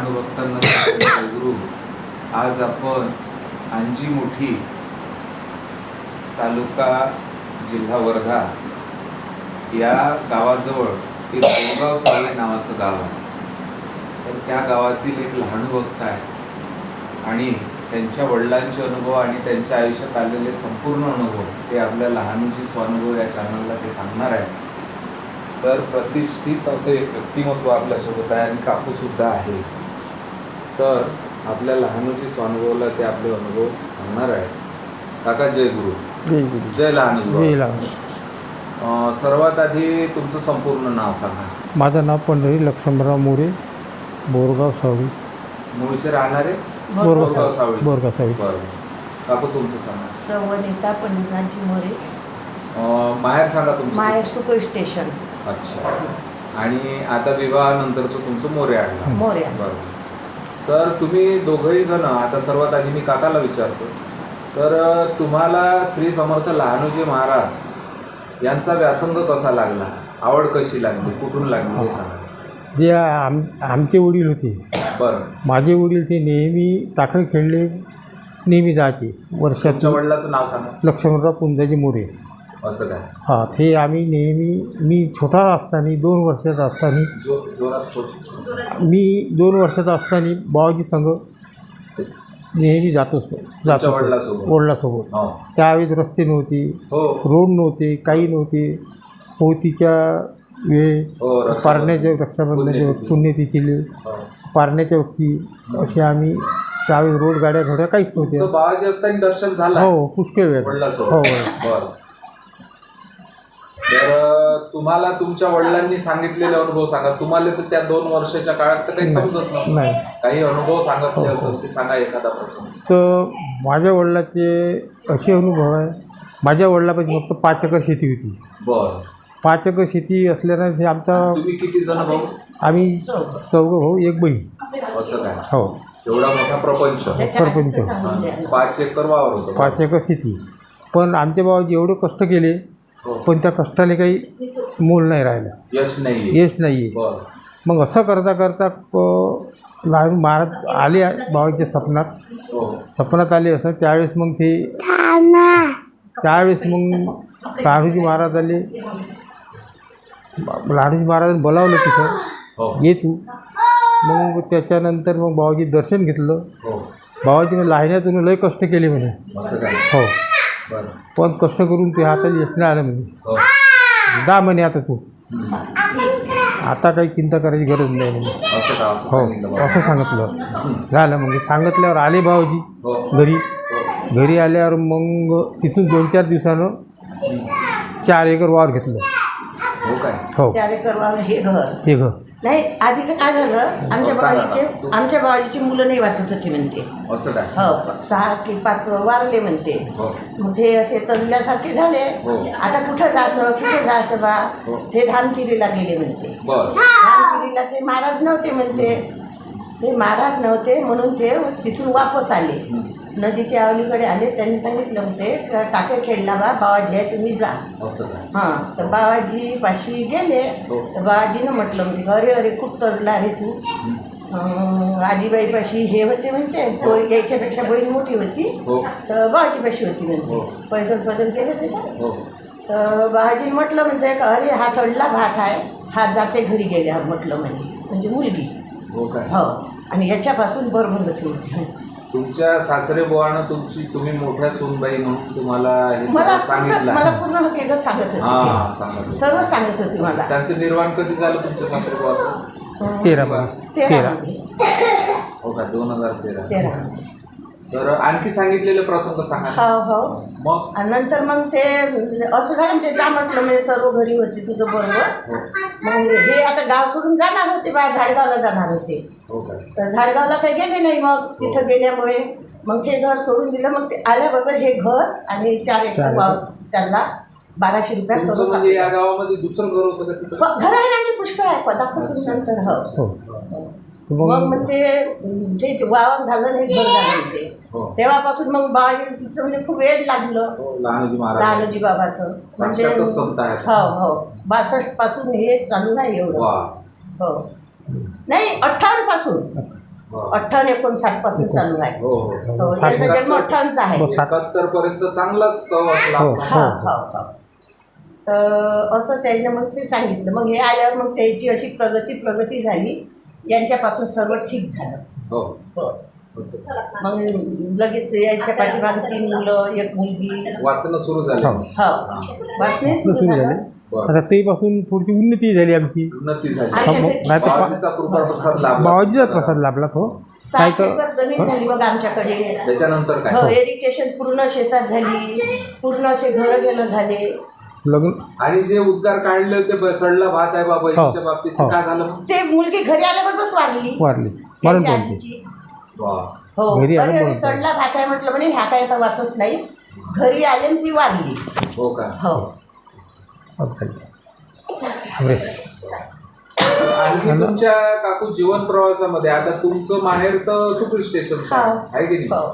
पांडुभक्तांना आज आपण आंजी मोठी तालुका जिल्हा वर्धा या गावाजवळ एक गोगाव सावळे नावाचं गाव आहे. तर त्या गावातील एक लहान भक्त आहे. आणि त्यांच्या वडिलांचे अनुभव आणि त्यांच्या आयुष्यात आलेले संपूर्ण अनुभव ते आपल्या लहानजी स्वानुभव या चॅनलला ते सांगणार आहे तर प्रतिष्ठित असे व्यक्तिमत्व आपल्यासोबत आहे आणि काकूसुद्धा आहे. तर आपल्या लहानूजी स्वानुभवला ते आपले अनुभव सांगणार आहे काका जय गुरु. जय गुरु. जय लहानूजी सर्वात आधी तुमचं संपूर्ण नाव सांगा. माझं नाव पंढरी लक्ष्मणराव मोरे बोरगाव सावळी. मूळचे राहणारे? बोरगाव बोरगाव सावळी. बोरगाव सावळी. काकू तुमचं सांगा. सवनिता पंडितांची मोरे. माहेर सांगा तुमचं. माहेर सुकळी स्टेशन. अच्छा. आणि आता विवाहानंतरचं तुमचं मोरे आणलं. मोऱ्या बरं. तर तुम्ही दोघंही जण आता सर्वात आधी मी काकाला विचारतो. तर तुम्हाला श्री समर्थ लहानोजी महाराज यांचा व्यासंग कसा लागला? आवड कशी लागली? कुठून लागली? हे सांगा. जे आम आमचे वडील होते. बरं. माझे वडील ते नेहमी टाकळी खेळले नेहमी जायचे. वर्षात तुमच्या वडिलाचं नाव सांगा. लक्ष्मणराव पुंजाजी मोरे. असं काय? हा ते आम्ही नेहमी मी छोटा असताना दोन वर्षाचा असताना जो जोरात पोच मी दोन वर्षाचा असताना बाबाजी संघ नेहमी जात असतो जात होतो. वडिलांसोबत? हो. त्यावेळेस रस्ते नव्हते हो. रोड नव्हते काही नव्हते. पोतीच्या वेळेस हो. पारण्याच्या रक्षाबंधनाच्या पुण्यतिथी. पुण्यतिथीले. पारण्याच्या वक्ती असे आम्ही त्यावेळेस रोड गाड्या घोड्या काहीच नव्हत्या. दर्शन झालं. हो पुष्कळ वेळ. हो. तुम्हाला तुमच्या वडिलांनी सांगितलेले अनुभव सांगा. तुम्हाला तर त्या दोन वर्षाच्या काळात तर काही समजत नाही. काही अनुभव सांगितले हो, असेल ते सांगा एखादा प्रसंग. तर माझ्या वडिलाचे असे अनुभव आहे. माझ्या वडिलापाशी फक्त पाच एकर शेती होती. बर. पाच एकर शेती असल्यानं ते आमचा तुम्ही किती जण भाऊ? आम्ही चौघं भाऊ एक बहीण. असं काय? हो. एवढा मोठा प्रपंच. द्या. पाच एकर वावर होतं. पाच एकर शेती. पण आमच्या बाबाजी एवढे कष्ट केले हो. पण त्या कष्टाला काही मोल नाही राहिलं. यश नाही यश नाही आहे बर मग असं करता करता क- लहान महाराज आले बाबाच्या स्वप्नात हो. स्वप्नात आले असं. त्यावेळेस मग ते त्यावेळेस मग लहानूजी महाराज आले. लहानूजी महाराजांनी बोलावलं तिथं. हो. ये तू. मग त्याच्यानंतर मग बाबाजी दर्शन घेतलं. हो. बाबाजी मग लहाण्यातून लय कष्ट केले म्हणे. असं काय? हो. पण कष्ट करून ते हाताला यश नाही आलं म्हणे. हो. जा म्हणे आता तू आता काही चिंता करायची गरज नाही म्हणे. असं का असं सांगितलं हो. असं सांगितलं. झालं मग सांगितल्यावर आले बाबाजी हो. घरी. हो. घरी आल्यावर मग तिथून दोन चार दिवसानं चार एकर वावर घेतलं. हो काय? हो. चार एकर वावर हे घर. हे घर. नाही आधीचं काय झालं आमच्या हो, बाबाजीचे ना. आमच्या बाबाजीची मुलं नाही वाचत होती म्हणते. असं काय? हो सहा की पाच वारले म्हणते. हो. मग ते असे तंगल्यासारखे झाले. हो. आता कुठं जायचं कुठं जायचं बा? हो. ते धानकिरीला गेले म्हणते. धानकिरीला ते महाराज नव्हते म्हणते. ते महाराज नव्हते म्हणून ते तिथून वापस आले. नदीच्या अलीकडे आले त्यांनी सांगितलं होते का टाके खेळला बा बाबाजी आहे तुम्ही जा. हां तर बाबाजी पाशी गेले. हो. तर बाबाजीनं म्हटलं म्हणते अरे अरे खूप तजला रे तू. आजीबाईपाशी हे होते म्हणते पोरी याच्यापेक्षा बहीण मोठी होती. हो. तर बाबाजीपाशी होती हो. म्हणते पैदल पैदल गेले ते? हो. तर बाबाजीने म्हटलं म्हणते अरे हा सडला भात आहे हा जाते घरी गेल्या म्हटलं म्हणे. म्हणजे मुलगी. हो हो. आणि ह्याच्यापासून बरबंद ठेवली तुमच्या सासरे बुवानं तुमची तुम्ही मोठ्या सूनबाई म्हणून तुम्हाला हे मला सगळं सांगितलं. मला पूर्ण हकीकत सांगत होती. हा सांगितलं सर्व सांगत होती मला. त्यांचं निर्माण कधी झालं तुमच्या सासरे बुवाचं? तेरा तेरा. हो का? दोन हजार तेरा. तेरा. तर आणखी सांगितलेले प्रसंग सांगा. हो हो. मग? आणि नंतर मग ते असं झालं ना ते जा म्हटलं मी सर्व घरी होती तुझं बरोबर. हो. मग हे आता गाव सोडून जाणार होते बा झाडगावला जाणार होते. तर झाडगावला काही गेले नाही मग? तिथं गेल्यामुळे. मग ते घर सोडून दिलं. मग ते आल्याबरोबर हे घर आणि चार चार एकर. वाव त्यांना बाराशे रुपया तुमचं सर्व म्हणजे या गावामध्ये दुसरं घर होतं का तिथं? प- घर आहे ना आणि पुष्कळ आहे. पदापासून नंतर हो हो. तर मग मग मग ते ते वावर झालं नाही घर झालं. ते हो. तेव्हापासून मग बा तिचं म्हणजे खूप वेळ लागलं. हो, लहानजी महाराज. लहानजी बाबाचं. म्हणजे साक्षातच संत आहेत. हो हो. बासष्टपासून हे चालू नाही एवढं. वा. हो. नाही अठ्ठावन्नपासून. अठ्ठावन्न एकोणसाठपासून चालू आहे. हो हो. हो, जन्म अठ्ठावन्नचा आहे. सात- एकाहत्तर पर्यंत चांगलाच सहवास हो. हा हा. हा तर असं त्याने मग ते सांगितलं. मग हे आल्यावर मग त्याची अशी प्रगती प्रगती झाली. यांच्यापासून सर्व ठीक झालं. हो. हो. असं. मग लगेच यायच्या पाठीमागे तीन मुलं एक मुलगी. वाचणं सुरू झालं. हो. हो. वाचणे सुरू झाले. आता तेपासून थोडीशी उन्नती झाली आमची. उन्नती झाली. ते- नाही तर कृपा प्रसाद लाभला. बाबाजीचा प्रसाद लाभला तो. काय तर एकर जमीन झाली बघ आमच्याकडे. त्याच्यानंतर हो काय एरिकेशन पूर्ण शेतात झाली. पूर्ण असे घरं गेलं झाले. लग्न आणि जे उद्गार काढले होते ब- सडला भात आहे बाबा हो. यांच्या बाबतीत ते हो. काय झालं? मग? ते मुलगी घरी आल्याबरोबरच वारली. वारली. मरण त्यांच्या पावते आजीची. वा. हो घरी आलं अरे, म्हणून सडला भात आहे म्हटलं म्हणे ह्या काय तर वाचत नाही. घरी आले आणि ती वारली. हो का? हो. आणखी तुमच्या काकू जीवन प्रवासामध्ये आता तुमचं माहेर तर सुपरी स्टेशन हा. आहे की नाही? हो.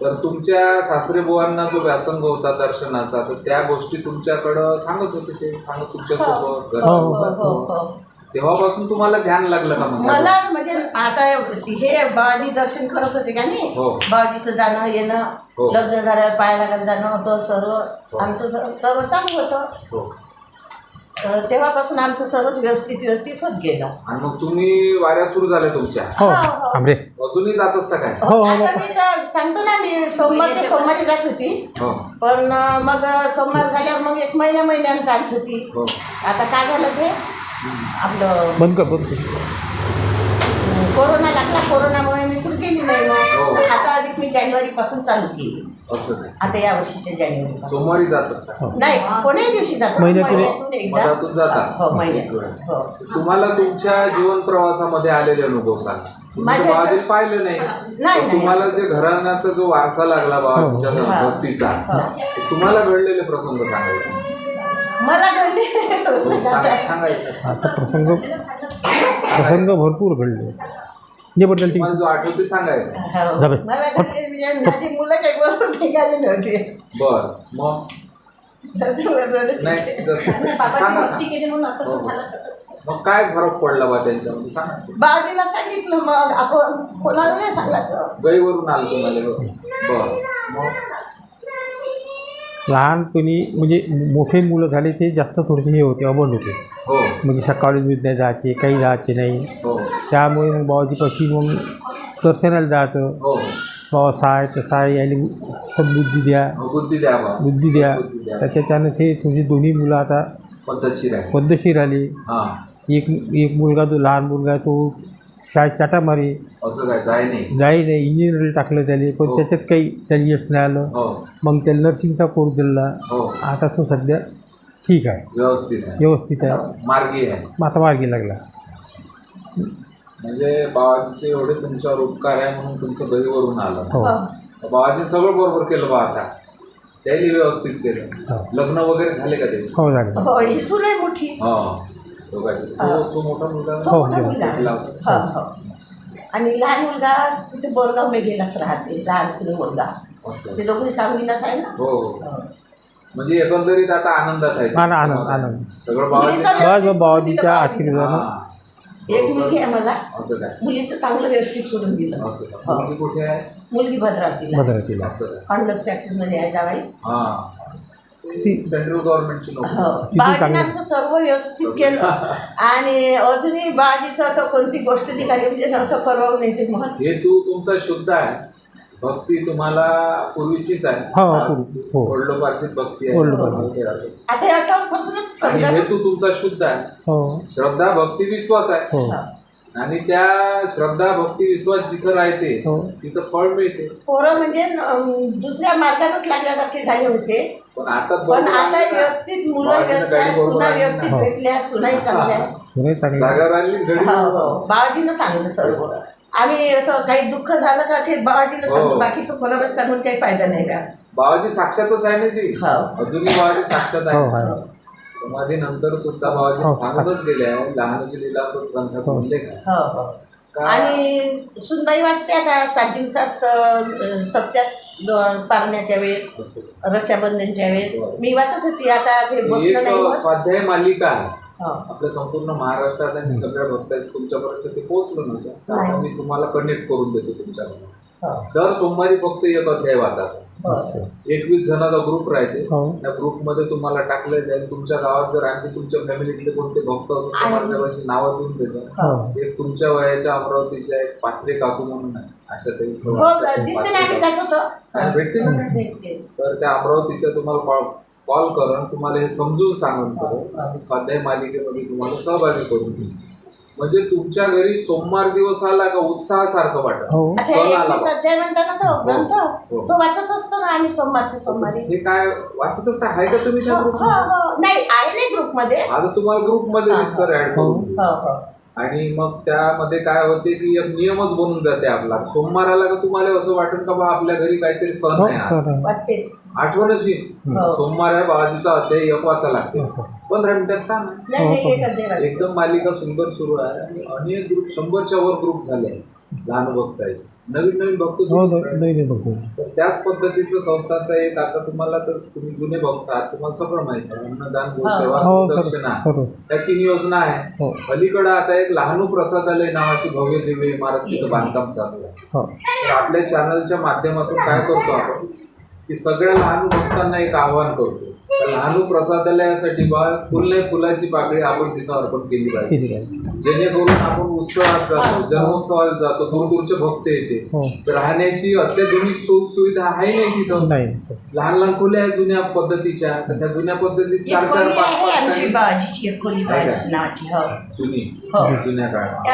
तर तुमच्या सासरे बुवांना जो व्यासंग होता दर्शनाचा तर त्या गोष्टी तुमच्याकडं सांगत होते ते सांगत तुमच्यासोबत हो. तेव्हापासून तुम्हाला ध्यान लागलं का मग? मला म्हणजे आता हे बाबाजी दर्शन करत होते का नाही? हो. बाबाजीचं जाणं येणं हो. लग्न झाल्यावर पाया लागत जाणं असं सर्व. आमचं सर्व चांगलं होतं. तेव्हापासून आमचं सर्वच व्यवस्थित व्यवस्थित होत गेलं. आणि मग तुम्ही वाऱ्या सुरू झाल्या तुमच्या. हो हो, हो. आमरे. अजूनही जात असता काय? हो हो आता मी तर सांगतो ना मी सोमवारच्या सोमवारी जात होती. हो. पण मग सोमवार झाल्यावर मग एक महिन्या महिन्यानं जात होती. हो. आता काय झालं ते? आपलं बंद कर बंद कर. कोरोना लागला कोरोनामुळे मी कुठे गेली नाही हो. मग आता अधिक मी जानेवारी पासून चालू केली. असं आता या वर्षीच्या जानेवारी सोमवारी जात असता हो. नाही कोणत्याही दिवशी जातो महिन्यातून- महिन्यातून एकदा. मधातून जाता? हो. हो. तुम्हाला तुमच्या जीवन प्रवासामध्ये आलेले अनुभव सांग. माझ्या- बाबाजीला पाहिलं नाही नाही, पण नाही. तुम्हाला जे घराण्याचा जो वारसा लागला बाबाजीच्या हो. भक्तीचा हो. ते तुम्हाला घडलेले प्रसंग सांगायचे. मला घडले. हो, सांगा- सांगायचं. आता प्रसंग प्रसंग भरपूर घडले. जे बद्दल ती तुम्हाला जो आठवते सांगायचं हो. म्हणजे माझी मुलं काही बरोबर निघाले नव्हते. बर मग? नाही जसं- सांगा सांगा. केली म्हणून असं हो, हो. झालं तसं. मग काय फरक पडला बा त्यांच्यामध्ये सांगा बाजीला सांगितलं मग आपण कोणाला नाही सांगायचं. गईवरून आलं तुम्हाला. बर मग? लहानपणी म्हणजे मोठे मुलं झाले ते जास्त थोडेसे हे होते अबंड होते. हो. म्हणजे सकाळी नाही जायचे काही जायचे नाही. हो. त्यामुळे मग बाबाजीपाशी मग दर्शनाला जायचं. हो. बाबा साय तसा आहे यायला सद्बुद्धी द्या. बुद्धी द्या बुद्धी द्या. त्याच्यानं ते तुझी दोन्ही मुलं आता पद्धतशीर पद्धतशीर आली. एक एक मुलगा जो लहान मुलगा आहे तो शाळेत चाटा मारे असं काय जाय नाही? जाई नाही इंजिनिअरिंग टाकलं त्याने पण हो. त्याच्यात काही त्याला यश नाही आलं. हो. मग त्याला नर्सिंगचा कोर्स दिला. हो. आता तो सध्या ठीक आहे. व्यवस्थित आहे. व्यवस्थित आहे. मार्गी आहे. मग आता मार्गी लागला. म्हणजे बाबाजीचे एवढे तुमच्यावर उपकार आहे म्हणून तुमचं गईवरून आलं. हो. हो. बाबाजीने सगळं बरोबर केलं बा आता. त्यांनी व्यवस्थित केलं. हो. लग्न वगैरे झाले का ते? हो झालं. हो ही सून आहे मोठी. हा. हो, हो. हो हो. आणि लहान मुलगा तिथे बोरगाव मेघेलाच राहते लहान सून मुलगा. ते दोघे सांगलीलाच आहे ना? हो हो. म्हणजे एकंदरीत आता आनंदात आहे. आनंद आनंद आनंद. सगळं बाबाजीच्या आशीर्वादानं हा. एक मुलगी आहे मला. असं काय? मुलीचं चांगलं व्यवस्थित सोडून दिलं. हो. मुलगी कुठे आहे? मुलगी भद्रावतीला. भद्रावतीला. अंडस फॅक्टरीमध्ये आहे जावाई. हा. सेंट्रल गव्हर्नमेंटची नोकरी हो. चांगलं. आमचं सर्व व्यवस्थित केलं. आणि अजूनही बाबाजीचं असं कोणती गोष्ट निघाली म्हणजे असं करावं नाही ते म्हणत हे तू तुमचा शुद्ध आहे. भक्ती तुम्हाला पूर्वीचीच आहे. हो, पूर्वी. हो. वडलोपार्थित भक्ती आहे. आता या अकाउंट पासूनच आणि समजा हे तू तुमचा शुद्ध आहे. हो. श्रद्धा भक्ती विश्वास आहे. हो. आणि त्या श्रद्धा भक्ती विश्वास जिथं राहते हो. तिथं फळ मिळते. पोरं म्हणजे दुसऱ्या मार्गातच लागल्यासारखे झाले होते. पण आता पण आता. व्यवस्थित मुलं व्यवस्थित सुना ना. व्यवस्थित हो. भेटल्या सुनाही चांगल्या. हो हो. बाबाजीनं सांगितलं सर्व आम्ही असं काही दुःख झालं का ते बाबाजीला हो. सांगतो बाकीचं कोणालाच सांगून काही फायदा नाही का? बाबाजी साक्षातच आहे ना जी? हो. अजूनही बाबाजी साक्षात हो आहे समाधी नंतर सुद्धा हो, बाबाजी सांगतच गेले आहे. लहानची लिला ग्रंथात हो. उल्लेख आहे हो हो. का- आणि सुनबाई वाचते आता सात दिवसात सत्यात पारण्याच्या वेळेस. रक्षाबंधनच्या वेळेस. हो. मी वाचत होती आता ते ही नाही. स्वाध्याय मालिका आहे. हो. आपल्या संपूर्ण महाराष्ट्रात आणि सगळ्या भक्तांची तुमच्यापर्यंत ते पोहोचलं नसेल मी तुम्हाला कनेक्ट करून देतो तुमच्याकडे हो दर सोमवारी फक्त एक अध्याय वाचायचा. एकवीस जणांचा ग्रुप राहते. हो. त्या ग्रुपमध्ये तुम्हाला टाकले जाईल तुमच्या गावात जर आणखी तुमच्या फॅमिलीतले कोणते भक्त असेल तर आहे. माझ्यापाशी नावं देऊन देतात हो. एक तुमच्या वयाच्या अमरावतीच्या एक पात्रे काकू म्हणून आहे. अशा हो भेटते ना? तर त्या अमरावतीच्या तुम्हाला कॉल कॉल करून तुम्हाला हे समजून सांगून सगळं. आणि स्वाध्याय मालिकेमध्ये तुम्हाला सहभागी करून घेऊ म्हणजे तुमच्या घरी सोमवार दिवस आला का उत्साहासारखं वाटत हो अच्छा सण आला बा. म्हणता ना तो ग्रंथ हो. तो वाचत असतो ना आम्ही सोमवारचे सोमवारी हे काय वाचत असता आहे का तुम्ही त्या हो ग्रुप हो हो. नाही आहे नाही ग्रुपमध्ये आता तुम्हाला ग्रुपमध्ये हा. सर ऍड करून देऊ. हो हो आणि मग त्यामध्ये काय होते की एक नियमच बनून जाते आपला सोमवार आला का तुम्हाला असं वाटेल का बा आपल्या घरी काहीतरी सण हो आहे आज. खरं आहे. वाटतेच आठवणच येईल हो. सोमवार आहे बाबाजीचा अध्याय एक वाचा लागते हो. एक अध्याय वाचते. एकदम मालिका सुंदर सुरू आहे आणि अनेक ग्रुप शंभरच्या वर ग्रुप झाले आहे. लहान भक्ताचे नवीन नवीन भक्त हो जोडून दो- राहिले. दोन्ही बघू तर त्याच पद्धतीचं संस्थांचं एक आता तुम्हाला तर तुम्ही जुने भक्त आहात तुम्हाला सगळं माहिती आहे. अन्नदान गोसेवा हो दक्षिणा सर्व त्या तीन योजना आहे. हो. अलीकडं आता एक लहानू प्रसादालय नावाची भव्य दिव्य इमारत तिचं बांधकाम चालू आहे. हो. तर आपल्या चॅनलच्या माध्यमातून काय करतो आपण? की सगळ्या लहान भक्तांना एक आव्हान करतो. लहानू प्रसादालयासाठी बा फुले फुलाची पाकळी आपण तिथं अर्पण केली पाहिजे. जेणेकरून आपण उत्सवात जातो जन्मोत्सवाला जातो दूरदूरचे भक्त येते. हो. राहण्याची अत्याधुनिक सुख सुविधा आहे नाही तिथं? नाही. लहान लहान खोल्या आहेत जुन्या पद्धतीच्या तर त्या जुन्या पद्धतीत चार चार पाच पाच हो. जुनी हो. जुन्या काळात.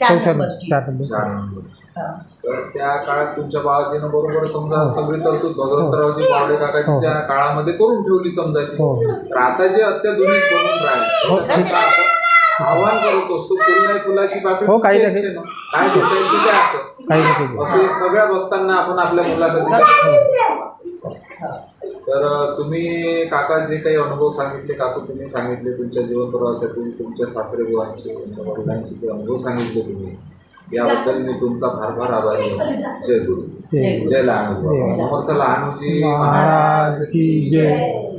चार चौथ्या. चार नंबर. चार नंबर. हो. तर त्या काळात तुमच्या बाबाजीनं बरोबर समजा सगळी तरतूद भगवंतरावजी पावडे काकाजीच्या काळामध्ये करून ठेवली समजायची. हो. तर आता जे अत्याधुनिक बनून राहिले आव्हान करत असतो फुल फुलाची हो, नाही. ना. काय घेता येईल ते असं. सगळ्या भक्तांना आपण आपल्या मुलाखतीत हो. तर तुम्ही काका जे काही अनुभव सांगितले काकू तुम्ही सांगितले तुमच्या जीवन प्रवासातून तुमच्या सासरे बुवांचे तुमच्या वडिलांचे जे अनुभव सांगितले तुम्ही. याबद्दल मी तुमचा फार फार आभारी आहे. जय गुरु. जय लहानू. समर्थ लहानूजी महाराज की जय.